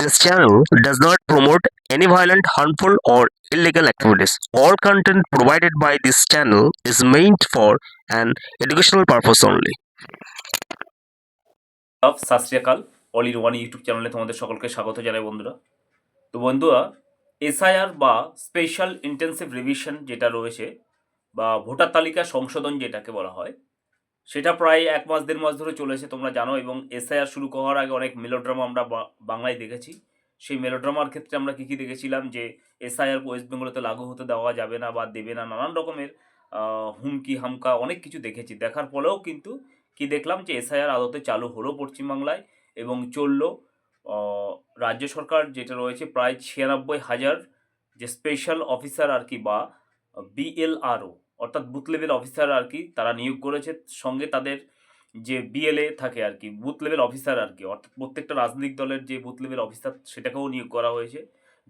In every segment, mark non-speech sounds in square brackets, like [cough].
This channel does not promote any violent, harmful, or illegal activities. All content provided by this channel is meant for an educational purpose only. Of সাশ্রিয়াকাল all in one YouTube চ্যানেলে তোমাদের সকলকে স্বাগত জানাই বন্ধুরা তো বন্ধুরা SIR বা special intensive revision যেটা রয়েছে বা ভোটার তালিকা সংশোধন যেটাকে বলা হয় সেটা প্রায় এক মাস, দেড় মাস ধরে চলেছে তোমরা জানো এবং এসআইআর শুরু করার আগে অনেক মেলোড্রামা আমরা বাংলায় দেখেছি। সেই মেলোড্রামার ক্ষেত্রে আমরা কী কী দেখেছিলাম যে এসআইআর ওয়েস্ট বেঙ্গলেতে লাগু হতে দেওয়া যাবে না বা দেবে না, নানান রকমের হুমকি, হামকা অনেক কিছু দেখেছি। দেখার পরেও কিন্তু কি দেখলাম যে এসআইআর আদতে চালু হলো পশ্চিমবাংলায় এবং চলল রাজ্য সরকার যেটা রয়েছে প্রায় ছিয়ানব্বই হাজার যে স্পেশাল অফিসার আর কি বা বিএলআরও অর্থাৎ বুথ লেভেল অফিসার আর কি তারা নিয়োগ করেছে। সঙ্গে তাদের যে বিএলএ থাকে আর কি বুথ লেভেল অফিসার আর কি অর্থাৎ প্রত্যেকটা রাজনৈতিক দলের যে বুথ লেভেল অফিসার সেটাকেও নিয়োগ করা হয়েছে।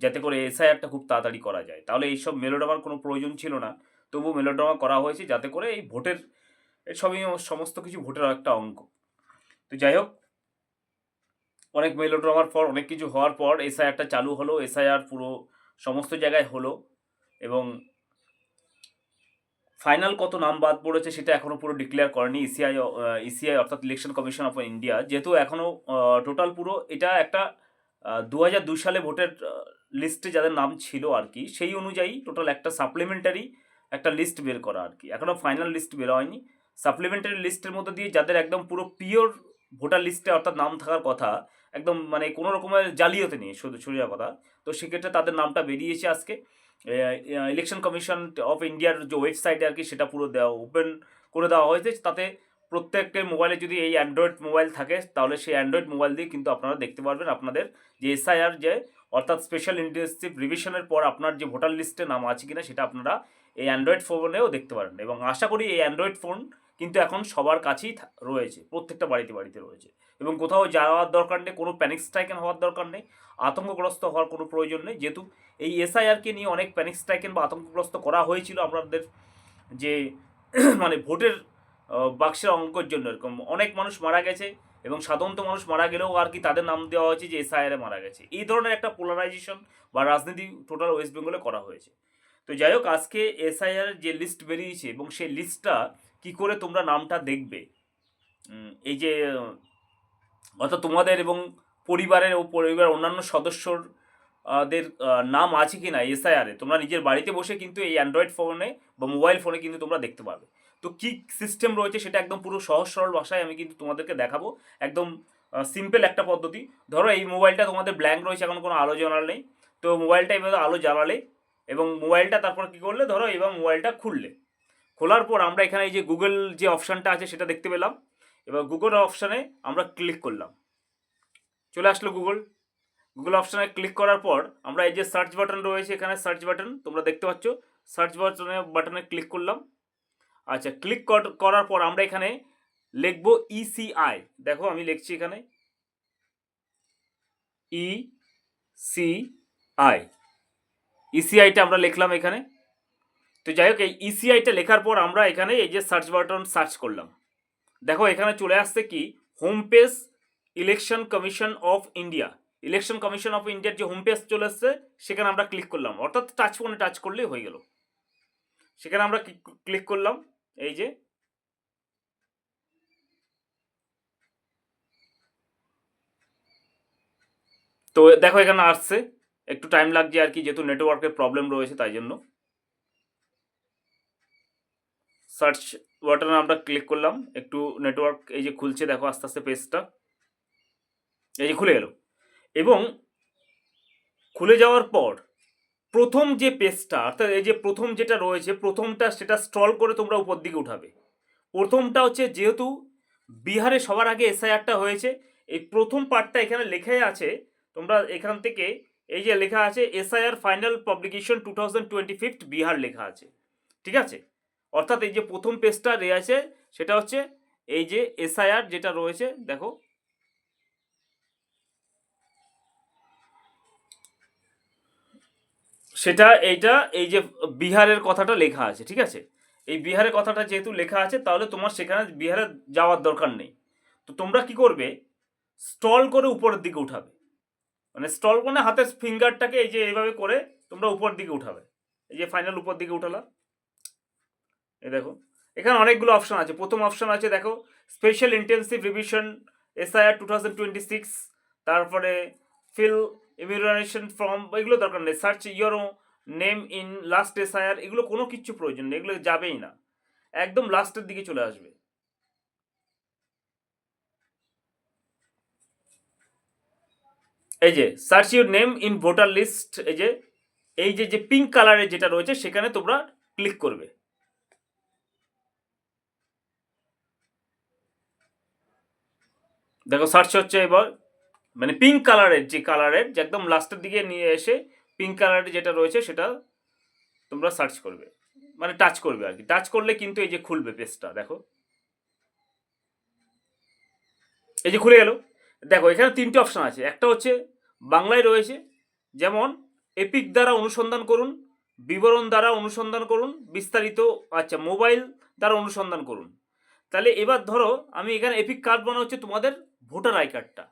যাতে করে এসআইআরটা খুব তাড়াতাড়ি করা যায়। তাহলে এইসব মেলোড্রামার কোনো প্রয়োজন ছিল না। তবু মেলোড্রামা করা হয়েছে যাতে করে এই ভোটের সবই সমস্ত কিছু ভোটের একটা অঙ্ক তো যাই হোক, অনেক মেলোড্রামার পর, অনেক কিছু হওয়ার পর এসআইআরটা চালু হলো। এসআইআর পুরো সমস্ত জায়গায় হলো এবং ফাইনাল কত নাম বাদ পড়েছে সেটা এখনও পুরো ডিক্লেয়ার করেনি E ইসিআই ইসিআই অর্থাৎ ইলেকশন কমিশন অফ ইন্ডিয়া যেহেতু এখনও টোটাল পুরো এটা একটা দু হাজার দুই সালে ভোটের লিস্টে যাদের নাম ছিল আর কি, সেই অনুযায়ী টোটাল একটা সাপ্লিমেন্টারি একটা লিস্ট বের করা আর কি। এখনও ফাইনাল লিস্ট বের হয়নি। সাপ্লিমেন্টারি লিস্টের মধ্যে দিয়ে যাদের একদম পুরো পিওর ভোটার লিস্টে অর্থাৎ নাম থাকার কথা, একদম মানে কোনো রকমের জালিয়াতে নেই সোজা কথা তো সেক্ষেত্রে তাদের নামটা বেরিয়েছে আজকে। ইলেকশন কমিশন অফ ইন্ডিয়ার যে ওয়েবসাইটে আর কি, সেটা পুরো দেওয়া ওপেন করে দেওয়া হয়েছে। তাতে প্রত্যেকের মোবাইলে যদি এই অ্যান্ড্রয়েড মোবাইল থাকে, তাহলে সেই অ্যান্ড্রয়েড মোবাইল দিয়ে কিন্তু আপনারা দেখতে পারবেন আপনাদের যে এসআইআর যে, অর্থাৎ স্পেশাল ইন্টেন্সিভ রিভিশনের পর আপনার যে ভোটার লিস্টে নাম আছে কিনা, সেটা আপনারা এই অ্যান্ড্রয়েড ফোনেও দেখতে পারেন। এবং আশা করি এই অ্যান্ড্রয়েড ফোন কিন্তু এখন সবার কাছেই রয়েছে, প্রত্যেকটা বাড়িতে বাড়িতে রয়েছে। এবং কোথাও যাওয়ার দরকার নেই, কোনো প্যানিক স্ট্রাইকেন হওয়ার দরকার নেই, আতঙ্কগ্রস্ত হওয়ার কোনো প্রয়োজন নেই। যেহেতু এই এসআইআরকে নিয়ে অনেক প্যানিক স্ট্রাইকেন বা আতঙ্কগ্রস্ত করা হয়েছিল আপনাদের যে [clears throat] মানে ভোটের বাক্সের অঙ্কর জন্য এরকম। অনেক মানুষ মারা গেছে এবং সাধারণত মানুষ মারা গেলেও আর কি তাদের নাম দেওয়া হয়েছে যে এসআইআরে মারা গেছে। এই ধরনের একটা পোলারাইজেশন বা রাজনীতি টোটাল ওয়েস্ট বেঙ্গলে করা হয়েছে। তো যাই হোক, আজকে এসআইআর যে লিস্ট বেরিয়েছে এবং সেই লিস্টটা কি করে তোমরা নামটা দেখবে? এই যে অর্থাৎ তোমাদের এবং পরিবারের ও পরিবারের অন্যান্য সদস্যর আহ, দের নাম আছে কি না এসআইআরে? তোমরা নিজের বাড়িতে বসে কিন্তু এই অ্যান্ড্রয়েড ফোনে বা মোবাইল ফোনে কিন্তু তোমরা দেখতে পারবে তো কী সিস্টেম রয়েছে সেটা একদম পুরো সহজ সরল ভাষায় আমি কিন্তু তোমাদেরকে দেখাবো। একদম সিম্পল একটা পদ্ধতি। ধরো এই মোবাইলটা তোমাদের ব্ল্যাঙ্ক রয়েছে এখন কোনো আলো জ্বালার নেই। তো মোবাইলটা এভাবে আলো জ্বালালে এবং মোবাইলটা তারপর কী করলে? ধরো এবার মোবাইলটা খুললে। খোলার পর আমরা এখানে এই যে গুগল যে অপশানটা আছে সেটা দেখতে পেলাম। এবার গুগল অপশানে আমরা ক্লিক করলাম। চলে আসলো গুগল গুগল অপশানে ক্লিক করার পর আমরা এই যে সার্চ বাটন রয়েছে এখানে সার্চ বাটন তোমরা দেখতে পাচ্ছ সার্চ বাটনে বাটনে ক্লিক করলাম। আচ্ছা ক্লিক করার পর আমরা এখানে লিখব ইসিআই দেখো, আমি লিখছি এখানে। ই সি আই ইসিআইটা আমরা লিখলাম এখানে। তো যাই হোক, এই ইসিআইটা লেখার পর আমরা এখানে এই যে সার্চ বাটন সার্চ করলাম। দেখো, এখানে চলে আসছে কি? Home page Election Commission of India Election Commission of ইন্ডিয়ার যে হোম পেজ চলে আসছে সেখানে আমরা ক্লিক করলাম। অর্থাৎ টাচ ফোনে টাচ করলেই হয়ে গেল। সেখানে আমরা ক্লিক করলাম? এই যে তো দেখো, এখানে আসছে। একটু টাইম লাগছে আর কি, যেহেতু নেটওয়ার্কের প্রবলেম রয়েছে, তাই জন্য। সার্চ বাটনে আমরা ক্লিক করলাম। একটু নেটওয়ার্ক এই যে খুলছে, দেখো আস্তে আস্তে পেজটা এই যে খুলে গেল। এবং খুলে যাওয়ার পর প্রথম যে পেজটা অর্থাৎ এই যে প্রথম যেটা রয়েছে, প্রথমটা সেটা স্ট্রল করে তোমরা উপর দিকে উঠাবে। প্রথমটা হচ্ছে যেহেতু বিহারে সবার আগে এসআইআরটা হয়েছে, এই প্রথম পার্টটা এখানে লেখাই আছে। তোমরা এখান থেকে এই যে লেখা আছে SIR final publication two thousand twenty fifth Bihar লেখা আছে। ঠিক আছে? অর্থাৎ এই যে প্রথম পেজটা রয়েছে সেটা হচ্ছে এই যে এসআইআর যেটা রয়েছে, দেখো। সেটা এইটা এই যে বিহারের কথাটা লেখা আছে, ঠিক আছে? এই বিহারের কথাটা যেহেতু লেখা আছে, তাহলে তোমার সেখানে বিহারে যাওয়ার দরকার নেই। তো তোমরা কি করবে? স্টল করে উপরের দিকে উঠাবে। মানে স্টল মানে হাতের ফিঙ্গারটাকে এই যে এইভাবে করে তোমরা উপর দিকে উঠাবে। এই যে ফাইনাল উপর দিকে উঠালা এই দেখো। এখানে অনেকগুলো অপশন আছে। প্রথম অপশন আছে, দেখো special intensive revision SIR two thousand twenty six তারপরে ফিল ইমিউনাইজেশন ফর্ম এগুলো দরকার নেই। Search your name in last SIR এগুলো কোনো কিছু প্রয়োজন নেই, এগুলো যাবেই না। একদম লাস্টের দিকে চলে আসবে। এই যে search your name in voter list এই যে এই যে যে পিঙ্ক কালারের যেটা রয়েছে, সেখানে তোমরা ক্লিক করবে। দেখো সার্চ হচ্ছে এবার মানে পিঙ্ক কালারের যে কালারের যে একদম লাস্টের দিকে নিয়ে এসে পিঙ্ক কালারের যেটা রয়েছে সেটা তোমরা সার্চ করবে। মানে টাচ করবে আর কি। টাচ করলে কিন্তু এই যে খুলবে পেজটা দেখো। এই যে খুলে গেল। দেখো, এখানে তিনটে অপশন আছে। একটা হচ্ছে বাংলায় রয়েছে, যেমন এপিক দ্বারা অনুসন্ধান করুন, বিবরণ দ্বারা অনুসন্ধান করুন, বিস্তারিত আচ্ছা মোবাইল দ্বারা অনুসন্ধান করুন। তাহলে এবার ধরো, আমি এখানে এপিক কার্ড মানে হচ্ছে তোমাদের ভোটার আই কার্ডটা।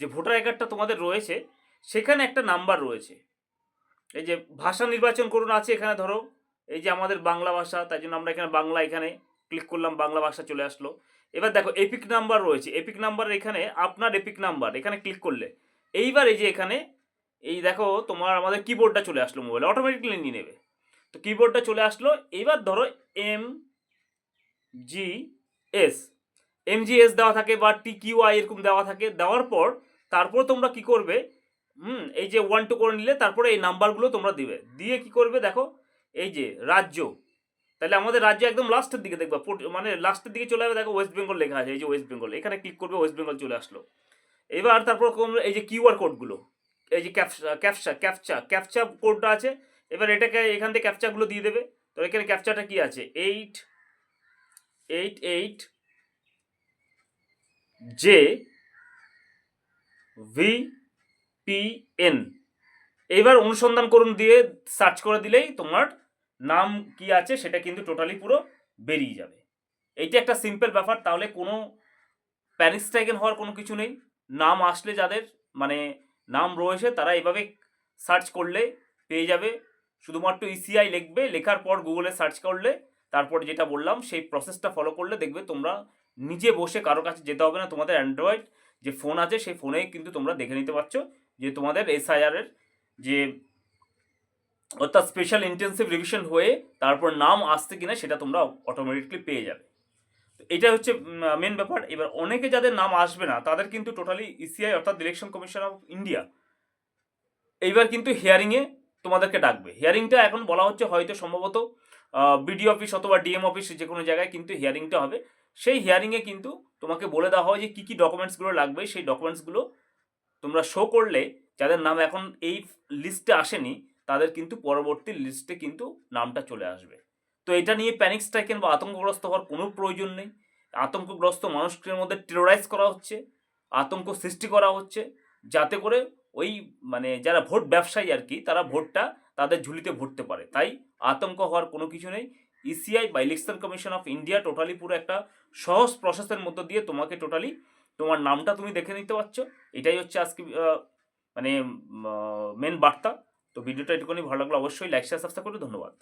যে ভোটার আই কার্ডটা তোমাদের রয়েছে, সেখানে একটা নাম্বার রয়েছে। এই যে ভাষা নির্বাচন করুন আছে এখানে ধরো, এই যে আমাদের বাংলা ভাষা, তাই জন্য আমরা এখানে বাংলা এখানে ক্লিক করলাম, বাংলা ভাষা চলে আসলো। এবার দেখো এপিক নাম্বার রয়েছে। এপিক নাম্বার এখানে আপনার এপিক নাম্বার এখানে ক্লিক করলে। এইবার এই যে এখানে, এই দেখো তোমার আমাদের কিবোর্ডটা চলে আসলো মোবাইলে অটোমেটিকলি নিয়ে নেবে। তো কিবোর্ডটা চলে আসলো এইবার ধরো M G S M G S দেওয়া থাকে বা টি কিউ আই এরকম দেওয়া থাকে, দেওয়ার পর তারপর তোমরা কি করবে? হুম, এই যে ওয়ান টু করে নিলে তারপরে এই নাম্বারগুলো তোমরা দিবে। দিয়ে কি করবে দেখো, এই যে রাজ্য। তাহলে আমাদের রাজ্য একদম লাস্টের দিকে দেখবা মানে লাস্টের দিকে চলে যাবে দেখো ওয়েস্ট বেঙ্গল লেখা আছে, এই যে ওয়েস্ট বেঙ্গল এখানে ক্লিক করবে ওয়েস্ট বেঙ্গল চলে আসলো। এবার তারপর এই যে কিউআর কোডগুলো এই যে ক্যাপচা ক্যাপচা ক্যাপচা ক্যাপচা কোডটা আছে। এবার এটাকে এখান থেকে ক্যাপচাগুলো দিয়ে দেবে। তো এখানে ক্যাপচাটা কি আছে? Eight eight eight J V P N এইবার অনুসন্ধান করুন দিয়ে সার্চ করে দিলেই তোমার নাম কি আছে সেটা কিন্তু টোটালি পুরো বেরিয়ে যাবে। এইটা একটা সিম্পল ব্যাপার, তাহলে কোনো প্যানিক স্ট্রাইকেন হওয়ার কোনো কিছু নেই। নাম আসলে যাদের মানে নাম রয়েছে তারা এইভাবে সার্চ করলে পেয়ে যাবে। শুধুমাত্র ইসিআই লিখবে, লেখার পর গুগলে সার্চ করলে, তারপর যেটা বললাম সেই প্রসেসটা ফলো করলে দেখবে তোমরা নিজে বসে কারও কাছে যেতে হবে না। তোমাদের অ্যান্ড্রয়েড যে ফোন আছে, সেই ফোনেই কিন্তু তোমরা দেখে নিতে পারছ যে তোমাদের এসআইআরের যে অর্থাৎ স্পেশাল ইন্টেন্সিভ রিভিশন হয়ে তারপর নাম আসছে কিনা সেটা তোমরা অটোমেটিকলি পেয়ে যাবে। তো এটা হচ্ছে মেন ব্যাপার। এবার অনেকে যাদের নাম আসবে না, তাদের কিন্তু টোটালি ইসিআই অর্থাৎ ইলেকশন কমিশন অফ ইন্ডিয়া এইবার কিন্তু হিয়ারিংয়ে তোমাদেরকে ডাকবে। হিয়ারিংটা এখন বলা হচ্ছে হয়তো সম্ভবত বিডি অফিস অথবা ডিএম অফিস যে কোনো জায়গায় কিন্তু হিয়ারিংটা হবে। সেই হিয়ারিংয়ে কিন্তু তোমাকে বলে দেওয়া হয় যে কী কী ডকুমেন্টসগুলো লাগবে। সেই ডকুমেন্টসগুলো তোমরা শো করলে, যাদের নাম এখন এই লিস্টে আসেনি, তাদের কিন্তু পরবর্তী লিস্টে কিন্তু নামটা চলে আসবে। তো এটা নিয়ে প্যানিক স্ট্রাইকেন বা আতঙ্কগ্রস্ত হওয়ার কোনো প্রয়োজন নেই। আতঙ্কগ্রস্ত মানুষদের মধ্যে টেরোরাইজ করা হচ্ছে, আতঙ্ক সৃষ্টি করা হচ্ছে, যাতে করে ওই মানে যারা ভোট ব্যবসায়ী আর কি, তারা ভোটটা তাদের ঝুলিতে ভরতে পারে। তাই আতঙ্ক হওয়ার কোনো কিছু নেই। ইসিআই বা Election Commission of India totally পুরো একটা সহজ প্রসেসের মধ্য দিয়ে তোমাকে টোটালি তোমার নামটা তুমি দেখে নিতে পারছ। এটাই হচ্ছে আজকে মানে মেন বার্তা। তো ভিডিওটা এটুকুনি ভালো লাগল, অবশ্যই লাইক শেয়ার সাবস্ক্রাইব করে। ধন্যবাদ।